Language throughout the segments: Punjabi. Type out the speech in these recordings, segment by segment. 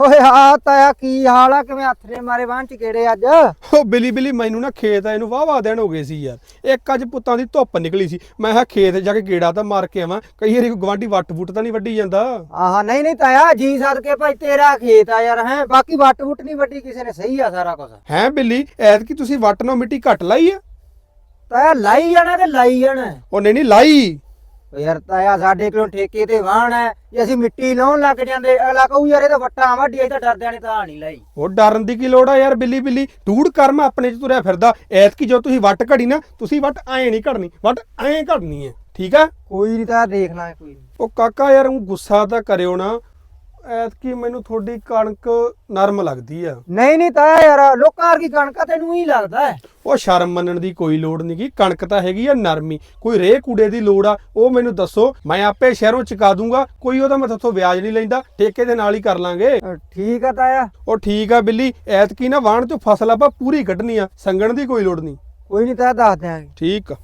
ਓਏ ਆ ਤਾਇਆ ਕੀ ਹਾਲ ਆ? ਕਿਵੇਂ ਹੱਥ ਨੇ ਮਾਰੇ ਬਾਂਹ ਚ ਕਿਹੜੇ ਅੱਜ? ਉਹ ਬਿਲੀ ਬਿਲੀ ਮੈਨੂੰ ਨਾ ਖੇਤ ਆਏ ਨੂੰ ਵਾਹ ਵਾਹ ਦਿਨ ਹੋ ਗਏ ਸੀ ਯਾਰ। ਇੱਕ ਅੱਜ ਪੁੱਤਾਂ ਦੀ ਧੁੱਪ ਨਿਕਲੀ ਸੀ। ਮੈਂ ਕਿਹਾ ਖੇਤ ਜਾ ਕੇ ਗੇੜਾ ਤਾਂ ਮਾਰ ਕੇ ਆਵਾਂ। ਕਈ ਵਾਰੀ ਗਵਾਂਢੀ ਵੱਟ ਵੁੱਟ ਤਾਂ ਨਹੀਂ ਵੱਢੀ ਜਾਂਦਾ। ਆਹਾ ਨਹੀਂ ਨਹੀਂ ਤਾਇਆ ਜੀ ਸਦਕੇ ਭਾਈ ਤੇਰਾ ਖੇਤ ਆ ਯਾਰ ਹੈ? ਬਾਕੀ ਵੱਟ ਵੁੱਟ ਨਹੀਂ ਵੱਡੀ ਕਿਸੇ ਨੇ ਸਹੀ ਆ ਸਾਰਾ ਕੁਝ ਹੈਂ ਬਿੱਲੀ ਐਤਕੀ ਤੁਸੀਂ ਵੱਟ ਨਾਲ ਮਿੱਟੀ ਘੱਟ ਲਾਈ ਆ? ਤਾਇਆ ਲਾਈ ਜਾਣਾ ਤੇ ਲਾਈ ਜਾਣਾ। ਉਹ ਨਹੀਂ ਨਹੀਂ ਲਾਈ। ਓ ਯਾਰ ਤਾਇਆ ਸਾਡੇ ਕੋਲੋਂ ਠੇਕੇ ਤੇ ਵਾਹਣ ਹੈ ਜੇ ਅਸੀਂ ਮਿੱਟੀ ਲਾਉਣ ਲੱਗ ਜਾਂਦੇ ਅਗਲਾ ਕਹੂ ਯਾਰ ਇਹ ਤਾਂ ਵੱਟਾਂ ਵੱਡੀ ਅਸੀਂ ਤਾਂ ਡਰਦਿਆਂ ਨੇ ਤਾਂ ਨਹੀਂ ਲਾਈ। ਉਹ ਡਰਨ ਦੀ ਕੀ ਲੋੜ ਆ ਯਾਰ ਬਿੱਲੀ ਬਿੱਲੀ? ਤੂੜ ਕਰਮ ਆਪਣੇ ਚ ਤੁਰਿਆ ਫਿਰਦਾ। ਐਤਕੀ ਜੋ ਤੁਸੀਂ ਵੱਟ ਘੜੀ ਨਾ ਤੁਸੀਂ ਵੱਟ ਐਂ ਨਹੀਂ ਘੜਨੀ ਵੱਟ ਐਂ ਘੜਨੀ ਹੈ। ਠੀਕ ਆ? ਕੋਈ ਨਹੀਂ ਤਾਇਆ ਦੇਖ ਲਾਂਗੇ ਕੋਈ ਨੀ। ਉਹ ਕਾਕਾ ਯਾਰ ਉਹ ਗੁੱਸਾ ਤਾਂ ਕਰਿਓ ਨਾ। ਐਤਕੀ ਮੈਨੂੰ ਤੁਹਾਡੀ ਕਣਕ ਨਰਮ ਲੱਗਦੀ ਆ। ਨਹੀਂ ਨਹੀਂ ਤਾਇਆ ਯਾਰ ਲੋਕਾਂ ਵਰਗੀ ਕਣਕਾ ਤੈਨੂੰ ਹੀ ਲੱਗਦਾ ਹੈ। ਉਹ ਸ਼ਰਮ ਮੰਨਣ ਦੀ ਕੋਈ ਲੋੜ ਨਹੀਂ ਗੀ ਕਣਕ ਤਾਂ ਹੈਗੀ ਆ ਨਰਮੀ। ਕੋਈ ਰੇਹ ਕੂੜੇ ਦੀ ਲੋੜ ਆ ਉਹ ਮੈਨੂੰ ਦੱਸੋ ਮੈਂ ਆਪੇ ਸ਼ਹਿਰੋਂ ਚੁਕਾ ਦੂੰਗਾ ਕੋਈ ਉਹਦਾ ਮੈਂ ਤੁਹਾਥੋਂ ਵਿਆਜ ਨਹੀਂ ਲੈਂਦਾ ਠੇਕੇ ਦੇ ਨਾਲ ਹੀ ਕਰ ਲਾਂਗੇ। ਅ, ਠੀਕ ਆ ਤਾਇਆ। ਉਹ ਠੀਕ ਆ ਬਿੱਲੀ ਐਤਕੀ ਨਾ ਵਾਣ ਚੋਂ ਫਸਲ ਆਪਾਂ ਪੂਰੀ ਕੱਢਣੀ ਆ ਸੰਗਣ ਦੀ ਕੋਈ ਲੋੜ ਨਹੀਂ ਕੋਈ ਨਹੀਂ ਤਾਇਆ ਦੱਸ ਦਿਆਂਗੇ। ਠੀਕ ਆ।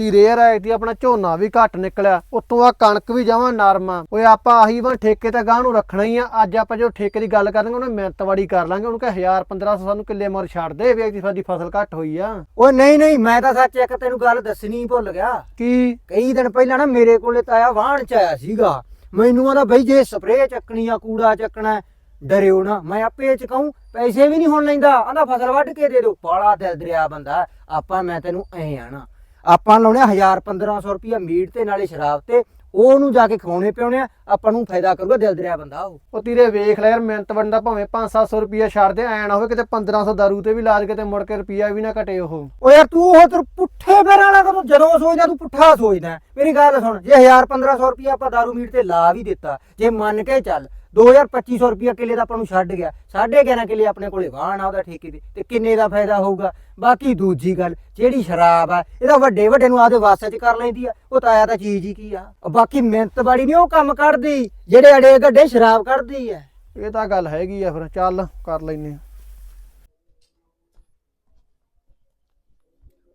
ਧੀਰੇ ਯਾਰ ਐਤੀ ਆਪਣਾ ਝੋਨਾ ਵੀ ਘੱਟ ਨਿਕਲਿਆ। ਉਤੋਂ ਆ ਕਣਕ ਵੀ ਜਾਵਾਂ ਨਰਮ ਓਏ ਆਪਾਂ ਆਹੀ ਵਾ ਠੇਕੇ ਤੇ ਗਾਂ ਨੂੰ ਰੱਖਣਾ ਹੀ ਆ। ਅੱਜ ਆਪਾਂ ਜੋ ਠੇਕੇ ਦੀ ਗੱਲ ਕਰਾਂਗੇ ਉਹਨੇ ਮਿਹਨਤਵਾੜੀ ਕਰ ਲਾਂਗੇ। ਉਹਨੂੰ ਕਹੇ 1000 1500 ਸਾਨੂੰ ਕਿੱਲੇ ਮੋਰ ਛੱਡ ਦੇ ਵੀ ਐਤੀ ਸਾਡੀ ਫਸਲ ਘੱਟ ਹੋਈ ਆ। ਓਏ ਨਹੀਂ ਨਹੀਂ ਮੈਂ ਤਾਂ ਸੱਚ ਇੱਕ ਤੈਨੂੰ ਗੱਲ ਦੱਸਣੀ ਭੁੱਲ ਗਿਆ। ਕੀ? ਕਈ ਦਿਨ ਪਹਿਲਾਂ ਨਾ ਮੇਰੇ ਕੋਲੇ ਤਾਇਆ ਵਾਹਣ ਚ ਆਇਆ ਸੀਗਾ। ਮੈਨੂੰ ਆਂਦਾ ਬਈ ਜੇ ਸਪਰੇਅ ਚੱਕਣੀ ਆ ਕੂੜਾ ਚੱਕਣਾ ਡਰਿਓ ਨਾ। ਮੈਂ ਆਪੇ ਚ ਕਹੂੰ ਪੈਸੇ ਵੀ ਨਹੀਂ ਹੁਣ ਲੈਂਦਾ। ਆਂਦਾ ਫਸਲ ਵੱਢ ਕੇ ਦੇ ਦਿਓ। ਬਾਲਾ ਦਿਲ ਦਰਿਆ ਬੰਦਾ। ਆਪਾਂ ਮੈਂ ਤੈਨੂੰ ਐ ਆਣਾ। ਆਪਾਂ ਲਾਉਣੇ 1000 1500 ਰੁਪਿਆ ਮੀਟ ਤੇ ਨਾਲੇ ਸ਼ਰਾਬ ਤੇ ਉਹਨੂੰ ਜਾ ਕੇ ਖਵਾਉਣੇ ਪਿਉਣੇ ਆ ਆਪਾਂ ਨੂੰ ਫਾਇਦਾ ਕਰੂਗਾ ਦਿਲ ਦਰਿਆ ਬੰਦਾ ਉਹ ਉਹ ਧੀਰੇ ਵੇਖ ਲੈ ਯਾਰ ਮਿਹਨਤ ਵੰਡਾ ਭਾਵੇਂ 5-700 ਰੁਪਿਆ ਛੱਡ ਦੇ ਐ ਨਾ ਹੋਵੇ ਕਿਤੇ 1500 ਦਾਰੂ ਤੇ ਵੀ ਲਾ ਦੇ ਕਿਤੇ ਮੁੜ ਕੇ ਰੁਪਿਆ ਵੀ ਨਾ ਘਟੇ ਉਹ ਓ ਯਾਰ ਤੂੰ ਉਹ ਤਰ ਪੁੱਠੇ ਪੈਰਾਂ ਵਾਲਾ ਕਦੋਂ ਜਦੋਂ ਸੋਚਦਾ ਤੂੰ ਪੁੱਠਾ ਸੋਚਦਾ ਹੈ। ਮੇਰੀ ਗੱਲ ਸੁਣ ਜੇ 1000 1500 ਰੁਪਇਆ ਆਪਾਂ ਦਾਰੂ ਮੀਟ ਤੇ ਲਾ ਵੀ ਦਿੱਤਾ ਜੇ ਮੰਨ ਕੇ ਚੱਲ 2250 ਰੁਪਇਆ ਕਿੱਲੇ ਦਾ ਆਪਾਂ ਨੂੰ ਛੱਡ ਗਿਆ। 11.5 ਕਿੱਲੇ ਆਪਣੇ ਕੋਲੇ ਵਾਹਣ ਆ ਉਹਦਾ ਠੇਕੇ ਤੇ। ਤੇ ਕਿੰਨੇ ਦਾ ਫਾਇਦਾ ਹੋਊਗਾ? ਬਾਕੀ ਦੂਜੀ ਗੱਲ ਜਿਹੜੀ ਸ਼ਰਾਬ ਆ ਇਹਦਾ ਵੱਡੇ ਵੱਡੇ ਨੂੰ ਆਦੇ ਵਾਸਤੇ ਚ ਕਰ ਲੈਂਦੀ ਆ। ਉਹ ਤਾਂ ਆਇਆ ਤਾਂ ਚੀਜ਼ ਹੀ ਕੀ ਆ? ਬਾਕੀ ਮਿਹਨਤ ਬਾੜੀ ਨਹੀਂ ਉਹ ਕੰਮ ਕਰਦੀ। ਜਿਹੜੇ ਅੜੇ ਗੱਡੇ ਸ਼ਰਾਬ ਕੱਢਦੀ ਆ। ਇਹ ਤਾਂ ਗੱਲ ਹੈਗੀ ਆ ਫਿਰ ਚੱਲ ਕਰ ਲੈਨੇ ਆ।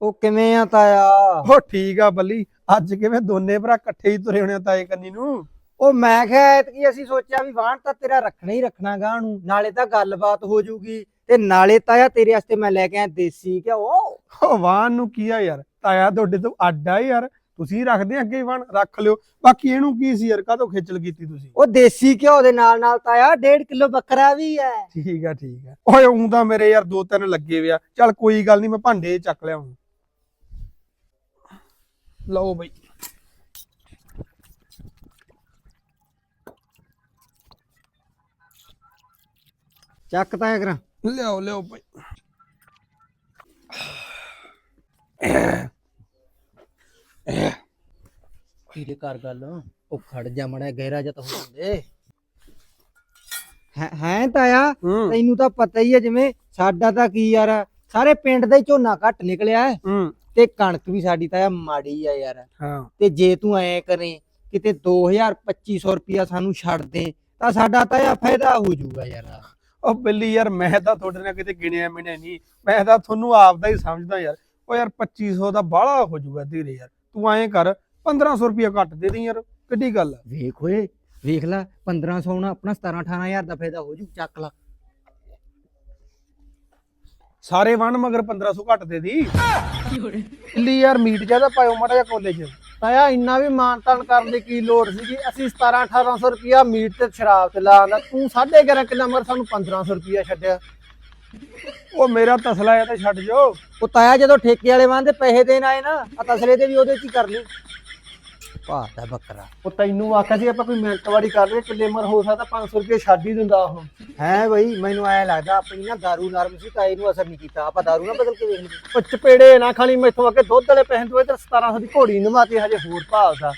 ਉਹ ਕਿਵੇਂ ਆ ਤਾਇਆ? ਉਹ ਠੀਕ ਆ ਬੱਲੀ ਅੱਜ ਕਿਵੇਂ ਦੋਨੇ ਭਰਾ ਇਕੱਠੇ ਹੀ ਤੁਰੇ ਹੋਣੇ ਆ ਤਾਏ ਕੰਨੀ ਨੂੰ? ਉਹ ਮੈਂ ਕਿਹਾ ਐਤਕੀ ਅਸੀਂ ਸੋਚਿਆ ਵੀ ਵਾਹਣ ਤਾਂ ਤੇਰਾ ਰੱਖਣਾ ਹੀ ਰੱਖਣਾ ਗਾਂ ਨੂੰ ਨਾਲੇ ਤਾਂ ਗੱਲਬਾਤ ਹੋ ਜੂਗੀ ਤੇ ਨਾਲੇ ਤਾਇਆ ਤੇਰੇ ਵਾਸਤੇ ਮੈਂ ਲੈ ਕੇ ਆਇਆ ਦੇਸੀ ਘਿਓ। ਉਹ ਵਾਹਨ ਨੂੰ ਕੀ ਆ ਯਾਰ? ਤਾਇਆ ਤੁਹਾਡੇ ਤੋਂ ਅੱਡ ਆ ਯਾਰ। ਤੁਸੀਂ ਰੱਖਦੇ ਅੱਗੇ ਵਾਹਨ ਰੱਖ ਲਿਓ। ਬਾਕੀ ਇਹਨੂੰ ਕੀ ਸੀ ਯਾਰ? ਕਾਹਤੋਂ ਖੇਚਲ ਕੀਤੀ ਤੁਸੀਂ? ਉਹ ਦੇਸੀ ਘਿਓ ਦੇ ਨਾਲ ਨਾਲ ਤਾਇਆ 1.5 ਕਿਲੋ ਬੱਕਰਾ ਵੀ ਹੈ ਠੀਕ ਆ ਠੀਕ ਆ। ਓਏ ਉਂ ਤਾਂ ਮੇਰੇ ਯਾਰ ਦੋ ਤਿੰਨ ਲੱਗੇ ਵਿਆ ਚੱਲ ਕੋਈ ਗੱਲ ਨਹੀਂ ਮੈਂ ਭਾਂਡੇ ਚੱਕ ਲਿਆ ਹੁਣ ਲਓ ਬਈ। ਚੱਕ ਤਾਇਆ ਕਰਾਂ। ਲਿਆਓ ਲਿਆਓ ਬਈ ਕੀਰੇ ਕਰ ਗੱਲ ਉਹ ਖੜ ਜਾ ਮੜਾ ਗਹਿਰਾ ਜਾ ਤਾਂ ਹੋ ਜਾਂਦੇ। ਹੈ ਹੈ ਤਾਇਆ ਹੂੰ। ਤੈਨੂੰ ਤਾਂ ਪਤਾ ਹੀ ਹੈ ਜਿਵੇਂ ਸਾਡਾ ਤਾਂ ਕੀ ਯਾਰ ਸਾਰੇ ਪਿੰਡ ਦਾ ਹੀ ਝੋਨਾ ਘੱਟ ਨਿਕਲਿਆ। ਹੈ। ਹੂੰ ਤੇ ਕਣਕ ਵੀ ਸਾਡੀ ਤਾਇਆ ਮਾੜੀ ਆ ਯਾਰ। ਹਾਂ। ਤੇ ਜੇ ਤੂੰ ਐ ਕਰੇ ਕਿਤੇ 2000 2500 ਰੁਪਿਆ ਸਾਨੂੰ ਛੱਡ ਦੇ ਤਾਂ ਸਾਡਾ ਤਾਂ ਇਹ ਫਾਇਦਾ ਹੋ ਜਾਊਗਾ ਯਾਰ। ਉਹ ਬਿੱਲੀ ਯਾਰ ਮੈਂ ਤਾਂ ਤੁਹਾਡੇ ਨਾਲ ਕਿਤੇ ਗਿਣਿਆ ਮਿਣਿਆ ਨਹੀਂ। ਮੈਂ ਤਾਂ ਤੁਹਾਨੂੰ ਆਪਦਾ ਹੀ ਸਮਝਦਾ ਯਾਰ। ਉਹ ਯਾਰ 2500 ਦਾ ਬਾਹਲਾ ਹੋ ਜਾਊਗਾ ਧੀਰੇ ਯਾਰ। ਤੂੰ ਐਂ ਕਰ 1500 ਰੁਪਇਆ ਘੱਟ ਦੇ ਦੇ ਯਾਰ। ਕਿੱਡੀ ਗੱਲ ਆ? ਵੇਖ ਓਏ ਵੇਖ ਲੈ 1500 ਨਾਲ ਆਪਣਾ 17 18000 ਦਾ ਫਾਇਦਾ ਹੋ ਜੂ ਚੱਕ ਲਾ। ਸਾਰੇ ਵਣ ਮਗਰ 1500 ਘੱਟ ਦੇ ਦੀ। ਬਿੱਲੀ ਯਾਰ ਮੀਟ ਜ਼ਿਆਦਾ ਪਾਇਓ ਮਾੜਾ ਜਿਹਾ ਕੋਲੇ 'ਚ। ਤਾਇਆ ਇੰਨਾ ਵੀ ਮਾਨਤਾਨ ਕਰਨ ਦੀ ਕੀ ਲੋੜ ਸੀਗੀ? ਅਸੀਂ 17 1800 ਰੁਪਿਆ ਮੀਟ ਤੇ ਸ਼ਰਾਬ ਤੇ ਲਾਉਂਦਾ ਤੂੰ 11.5 ਕਿੱਲਾ ਮਗਰ ਸਾਨੂੰ 1500 ਰੁਪਿਆ ਛੱਡਿਆ। ਉਹ ਮੇਰਾ ਤਸਲਾ ਹੈ ਤਾਂ ਛੱਡ ਜੋ ਉਹ ਤਾਇਆ ਜਦੋਂ ਠੇਕੇ ਵਾਲੇ ਵਾਂਦੇ ਪੈਸੇ ਦੇਣ ਆਏ ਨਾ ਆ ਤਸਲੇ ਤੇ ਵੀ ਉਹਦੇ ਚ ਹੀ ਕਰ ਲਈ ਭਾਰਦਾ ਬੱਕਰਾ। ਉਹ ਤੈਨੂੰ ਆਖਿਆ ਸੀ ਆਪਾਂ ਕੋਈ ਮਿੰਟਵਾੜੀ ਕਰ ਲਈਏ ਕਿੱਲੇ ਮਰ ਹੋ ਸਕਦਾ 500 ਰੁਪਏ ਛੱਡ ਹੀ ਦਿੰਦਾ ਉਹ। ਹੈ ਬਈ ਮੈਨੂੰ ਐ ਲੱਗਦਾ ਆਪਣੀ ਨਾ ਦਾਰੂ ਨਰਮ ਸੀ ਤਾਂ ਇਹਨੂੰ ਅਸਰ ਨਹੀਂ ਕੀਤਾ। ਆਪਾਂ ਦਾਰੂ ਨਾ ਬਦਲ ਕੇ ਵੇਖ ਲਈ ਉਹ ਚਪੇੜੇ ਨਾ ਖਾਲੀ ਮੈਥੋਂ ਅੱਗੇ ਦੁੱਧ ਵਾਲੇ ਪੈਸੇ ਤੋਂ ਇਧਰ 1700 ਦੀ ਘੋੜੀ ਨਮਾਤੀ ਹਜੇ ਹੋਰ ਭਾਲਦਾ।